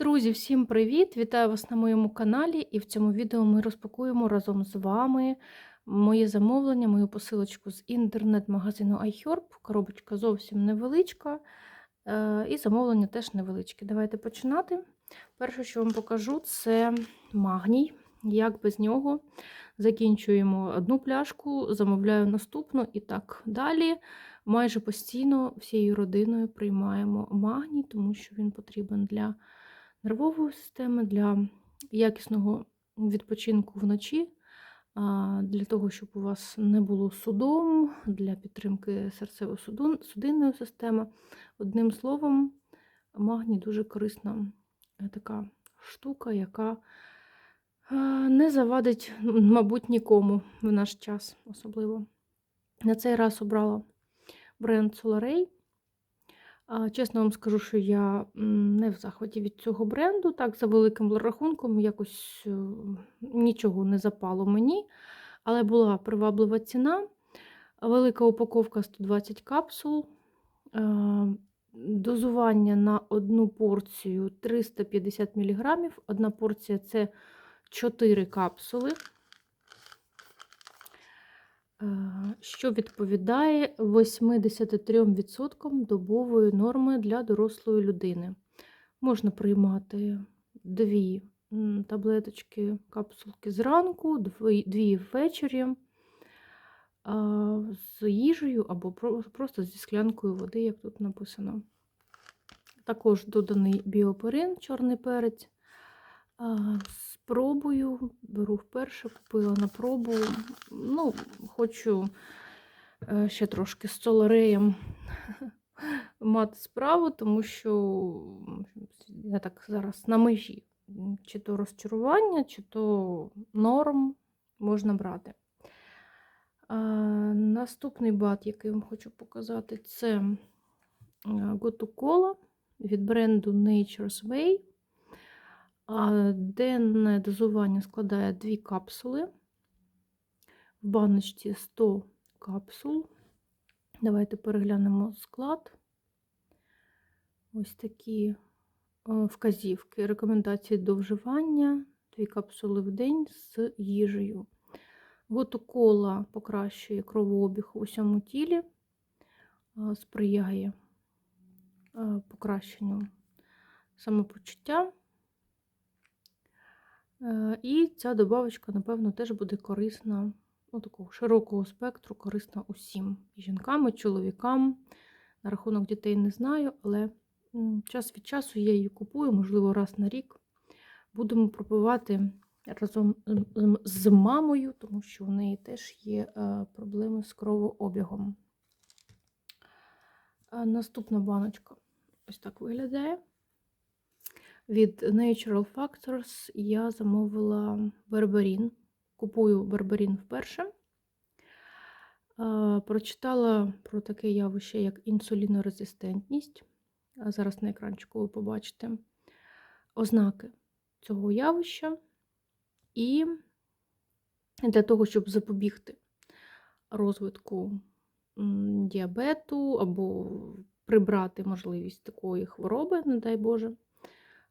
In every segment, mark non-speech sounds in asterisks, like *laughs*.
Друзі, всім привіт! Вітаю вас на моєму каналі, і в цьому відео ми розпакуємо разом з вами моє замовлення, мою посилочку з інтернет-магазину iHerb. Коробочка зовсім невеличка, е, і замовлення теж невеличке. Давайте починати. Перше, що вам покажу, це магній. Як без нього закінчуємо одну пляшку, замовляю наступну і так далі. Майже постійно всією родиною приймаємо магній, тому що він потрібен для нервової системи, для якісного відпочинку вночі, для того, щоб у вас не було судом, для підтримки серцево-судинної системи. Одним словом, магній дуже корисна е, така штука, яка не завадить, мабуть, нікому в наш час особливо. На цей раз обрала бренд Solarey. Чесно вам скажу, що я не в захваті від цього бренду. Так, за великим рахунком, якось е, нічого не запало мені, але була приваблива ціна. Велика упаковка 120 капсул. Дозування на одну порцію 350 мг. Одна порція це 4 капсули. Е, що відповідає 83% добової норми для дорослої людини. Можна приймати дві таблеточки, капсулки зранку, дві ввечері з їжею або просто зі склянкою води, як тут написано. Також доданий біоперин, чорний перець. Спробую, беру вперше, купила на пробу. Ну, Хочу е, ще трошки з солареєм *laughs* мати справу, тому що я так зараз на межі. Чи то розчарування, чи то норм можна брати. А, Наступний бат, який вам хочу показати, це Готукола від бренду Nature's Way. Денне дозування складає дві капсули. В баночці 100 капсул. Давайте переглянемо склад. Ось такі е, вказівки, рекомендації до вживання, дві капсули в день з їжею. Готокола покращує кровообіг у всьому тілі, е, сприяє е, покращенню самопочуття. Е, і ця добавочка, напевно, теж буде корисна, ну, такого широкого спектру, корисна усім і жінкам, і чоловікам. На рахунок дітей не знаю, але час від часу я її купую, можливо, раз на рік. Будемо пробувати разом з мамою, тому що в неї теж є е, проблеми з кровообігом. Е, наступна баночка ось так виглядає. Від Natural Factors я замовила берберін. Купую берберін вперше. Прочитала про таке явище, як інсулінорезистентність. Зараз на екранчику ви побачите ознаки цього явища. І для того, щоб запобігти розвитку діабету або прибрати можливість такої хвороби, не дай Боже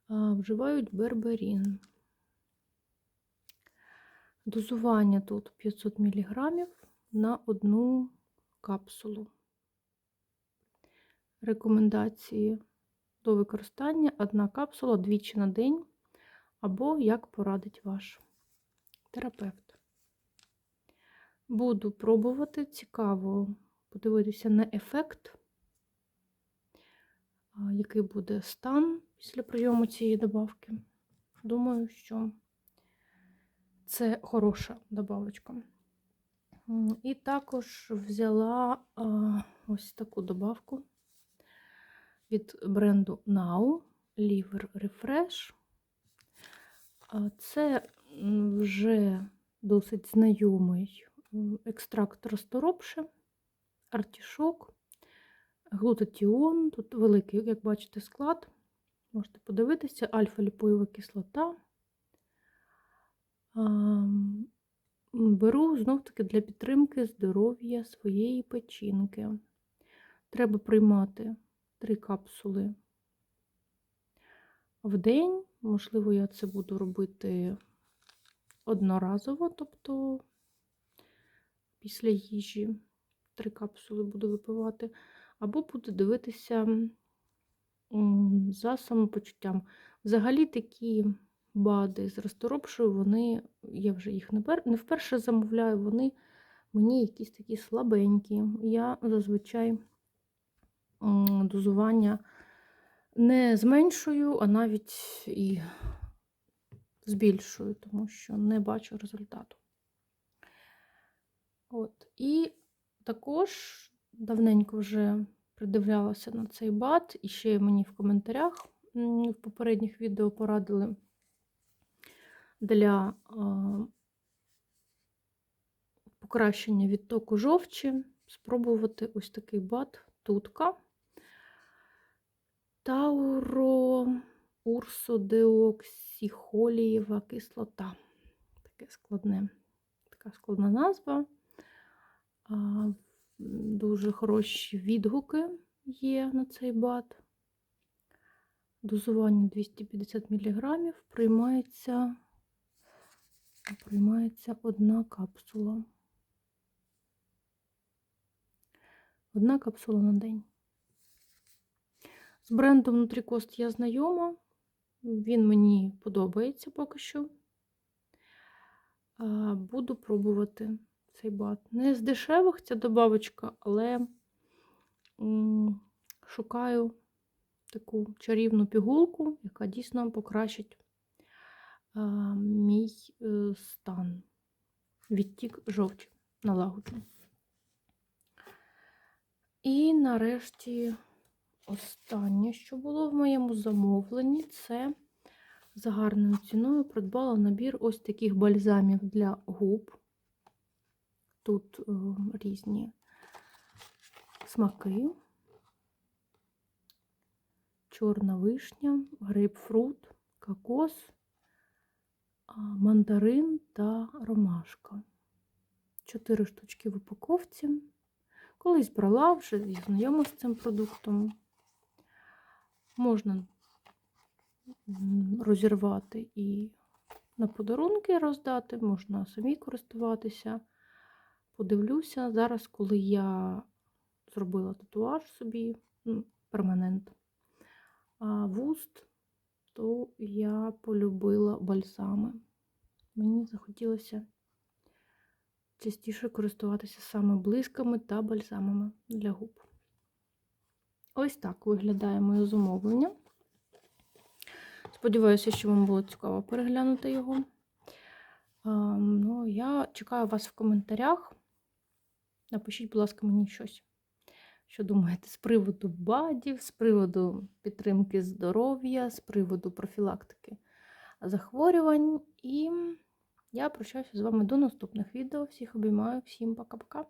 вживають берберін. Дозування тут 500 мг на одну капсулу. Рекомендації до використання одна капсула двічі на день, або як порадить ваш терапевт. Буду пробувати цікаво подивитися на ефект, який буде стан після прийому цієї добавки. Думаю, що це хороша добавочка. І також взяла ось таку добавку від бренду Now Liver Refresh. Це вже досить знайомий екстракт розторопше, артішок, глутатіон, тут великий, як бачите, склад. Можете подивитися, альфа-ліпоєва кислота. Беру знов-таки для підтримки здоров'я своєї печінки. Треба приймати три капсули в день. Можливо, я це буду робити одноразово, тобто після їжі три капсули буду випивати, або буду дивитися за самопочуттям. Взагалі такі бади з розторопшою, вони, я вже їх не вперше замовляю, вони мені якісь такі слабенькі. Я зазвичай дозування не зменшую, а навіть і збільшую, тому що не бачу результату. От. І також давненько вже придивлялася на цей бат, і ще мені в коментарях в попередніх відео порадили для покращення відтоку жовчі спробувати ось такий бат тутка. Тауро урсодеоксихолієва кислота. Таке складне, така складна назва. Дуже хороші відгуки є на цей бат. Дозування 250 мг приймається, приймається одна капсула. Одна капсула на день. З брендом Нутрікост я знайома. Він мені подобається поки що. Буду пробувати цей бат. Не з дешевих ця добавочка, але м, шукаю таку чарівну пігулку, яка дійсно покращить а, мій е, стан. Відтік жовчі налагоджу. І нарешті останнє, що було в моєму замовленні, це за гарною ціною придбала набір ось таких бальзамів для губ. Тут е, різні смаки, чорна вишня, грейпфрут, кокос, мандарин та ромашка. Чотири штучки в упаковці. Колись брала вже знайома з цим продуктом. Можна розірвати і на подарунки роздати, можна самі користуватися. Подивлюся зараз, коли я зробила татуаж собі, ну, перманент, а вуст, то я полюбила бальзами. Мені захотілося частіше користуватися саме блисками та бальзамами для губ. Ось так виглядає моє замовлення. Сподіваюся, що вам було цікаво переглянути його. Ну, я чекаю вас в коментарях. Напишіть, будь ласка, мені щось, що думаєте з приводу бадів, з приводу підтримки здоров'я, з приводу профілактики захворювань. І я прощаюся з вами до наступних відео. Всіх обіймаю, всім пока-пока.